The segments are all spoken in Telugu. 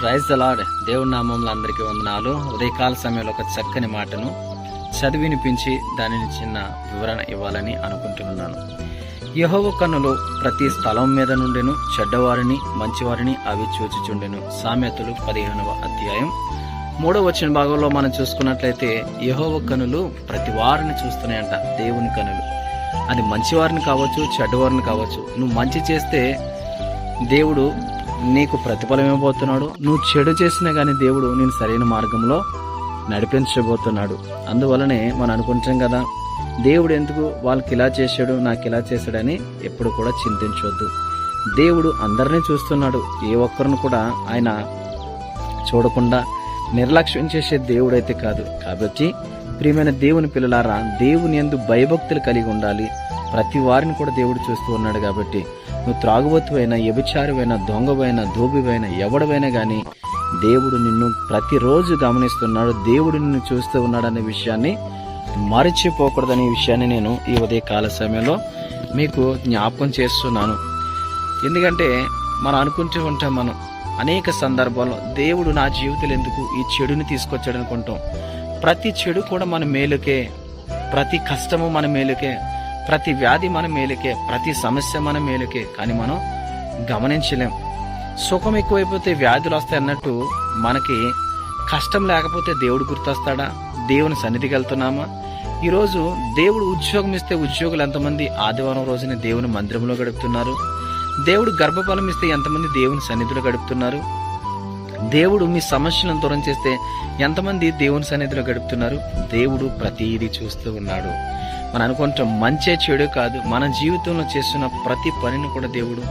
ప్రైజ్ అలాడ్ దేవుడి నామంలో అందరికీ వందనాలు. ఉదయకాల సమయంలో ఒక చక్కని మాటను చదివినిపించి దానిని చిన్న వివరణ ఇవ్వాలని అనుకుంటున్నాను. యహోవ కన్నులు ప్రతి స్థలం మీద నుండెను చెడ్డవారిని మంచివారిని అవి చూచిచుండెను. సామెతలు పదిహేనవ అధ్యాయం. మూడవ వచ్చిన భాగంలో మనం చూసుకున్నట్లయితే యహోవ కనులు ప్రతి వారిని చూస్తున్నాయంట దేవుని కనులు అది మంచివారిని కావచ్చు చెడ్డవారిని కావచ్చు. నువ్వు మంచి చేస్తే దేవుడు నీకు ప్రతిఫలం ఇవ్వబోతున్నాడు. నువ్వు చెడు చేసినా కానీ దేవుడు నేను సరైన మార్గంలో నడిపించబోతున్నాడు. అందువలనే మనం అనుకుంటాం కదా దేవుడు ఎందుకు వాళ్ళకి ఇలా చేశాడు నాకు ఇలా చేశాడని ఎప్పుడు కూడా చింతించవద్దు దేవుడు అందరినీ చూస్తున్నాడు. ఏ ఒక్కరిని కూడా ఆయన చూడకుండా నిర్లక్ష్యం చేసే దేవుడైతే కాదు. కాబట్టి ప్రియమైన దేవుని పిల్లలారా దేవుని ఎందు భయభక్తులు కలిగి ఉండాలి. ప్రతి వారిని కూడా దేవుడు చూస్తూ ఉన్నాడు కాబట్టి నువ్వు త్రాగుబోతువైనా వ్యభిచారువైనా దొంగవైనా ధోబివైనా ఎవడవైనా కానీ దేవుడు నిన్ను ప్రతిరోజు గమనిస్తున్నాడు. దేవుడు నిన్ను చూస్తూ ఉన్నాడనే విషయాన్ని మరచిపోకూడదనే విషయాన్ని నేను ఈ ఉదయ కాల సమయంలో మీకు జ్ఞాపకం చేస్తున్నాను. ఎందుకంటే మనం అనుకుంటూ ఉంటాం మనం అనేక సందర్భాల్లో దేవుడు నా జీవితంలో ఎందుకు ఈ చెడుని తీసుకొచ్చాడు అనుకుంటాం ప్రతి చెడు కూడా మన మేలుకే ప్రతి కష్టము మన మేలుకే ప్రతి వ్యాధి మన మేలుకే ప్రతి సమస్య మన మేలుకే. కానీ మనం గమనించలేం. సుఖం ఎక్కువైపోతే వ్యాధులు వస్తాయి అన్నట్టు మనకి కష్టం లేకపోతే దేవుడు గుర్తొస్తాడా? దేవుని సన్నిధికి వెళ్తున్నామా? ఈరోజు దేవుడు ఉద్యోగం ఇస్తే ఉద్యోగులు ఎంతమంది ఆదివారం రోజున దేవుని మందిరంలో గడుపుతున్నారు? దేవుడు గర్భఫలం ఇస్తే ఎంతమంది దేవుని సన్నిధిలో గడుపుతున్నారు? దేవుడు మీ సమస్యలను దూరం చేస్తే ఎంతమంది దేవుని సన్నిధిలో గడుపుతున్నారు? దేవుడు ప్రతిదీ చూస్తూ ఉన్నాడు. మనం అనుకుంటాం మంచే చెడు కాదు. మన జీవితంలో చేస్తున్న ప్రతి పనిని కూడా దేవుడు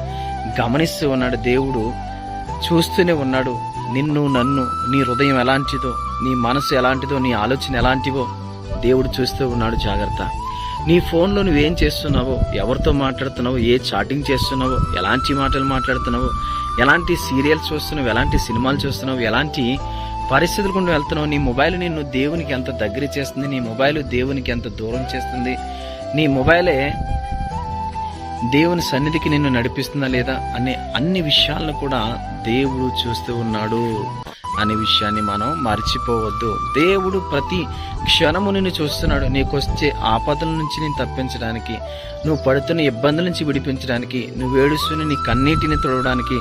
గమనిస్తూ ఉన్నాడు. దేవుడు చూస్తూనే ఉన్నాడు. నిన్ను నన్ను నీ హృదయం ఎలాంటిదో నీ మనసు ఎలాంటిదో నీ ఆలోచన ఎలాంటివో దేవుడు చూస్తూ ఉన్నాడు జాగ్రత్త. నీ ఫోన్లో నువ్వేం చేస్తున్నావో ఎవరితో మాట్లాడుతున్నావో ఏ చాటింగ్ చేస్తున్నావో ఎలాంటి మాటలు మాట్లాడుతున్నావో ఎలాంటి సీరియల్స్ చూస్తున్నావు ఎలాంటి సినిమాలు చూస్తున్నావు ఎలాంటి పరిస్థితులు గుండా వెళ్తున్నావు నీ మొబైల్ నిన్ను దేవునికి ఎంత దగ్గర చేస్తుంది నీ మొబైల్ దేవునికి ఎంత దూరం చేస్తుంది నీ మొబైలే దేవుని సన్నిధికి నిన్ను నడిపిస్తుందా లేదా అనే అన్ని విషయాలను కూడా దేవుడు చూస్తూ ఉన్నాడు. అనే విషయాన్ని మనం మర్చిపోవద్దు. దేవుడు ప్రతి క్షణము నిన్ను చూస్తున్నాడు. నీకు వచ్చే ఆపదల నుంచి నేను తప్పించడానికి నువ్వు పడుతున్న ఇబ్బందుల నుంచి విడిపించడానికి నువ్వు ఏడుస్తున్న నీ కన్నీటిని తొడవడానికి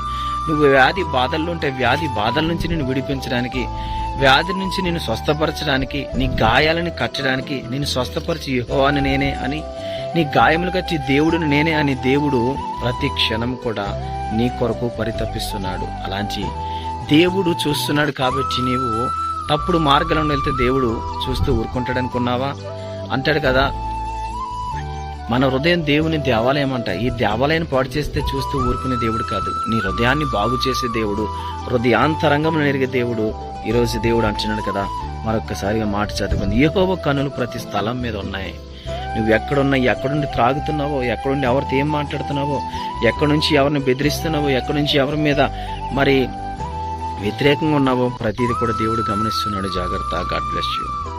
నువ్వు వ్యాధి బాధల్లో ఉంటే వ్యాధి బాధల నుంచి నేను విడిపించడానికి వ్యాధి నుంచి నేను స్వస్థపరచడానికి నీ గాయాలను కట్టడానికి నేను స్వస్థపరిచి యెహోవా అని నేనే అని నీ గాయములు కట్టి దేవుడిని నేనే అని దేవుడు ప్రతి క్షణం కూడా నీ కొరకు పరితపిస్తున్నాడు. అలాంటి దేవుడు చూస్తున్నాడు కాబట్టి నీవు తప్పుడు మార్గంలో వెళ్తే దేవుడు చూస్తూ ఊరుకుంటాడు అనుకున్నావా అంటాడు కదా మన హృదయం దేవుని దేవాలయం అంట ఈ దేవాలయం పాడు చేస్తే చూస్తూ ఊరుకునే దేవుడు కాదు. నీ హృదయాన్ని బాగు చేసే దేవుడు హృదయాంతరంగంలో ఎరిగే దేవుడు ఈరోజు దేవుడు అంటున్నాడు కదా. మరొక్కసారిగా మాట చదువుకుంది. ఏహోవ కనులు ప్రతి స్థలం మీద ఉన్నాయి. నువ్వు ఎక్కడున్నా ఎక్కడుండి త్రాగుతున్నావో ఎక్కడుండి ఎవరితో ఏం మాట్లాడుతున్నావో ఎక్కడి నుంచి ఎవరిని బెదిరిస్తున్నావో ఎక్కడి నుంచి ఎవరి మీద మరి వ్యతిరేకంగా ఉన్నావో. ప్రతిదీ కూడా దేవుడు గమనిస్తున్నాడు. జాగ్రత్త. God bless you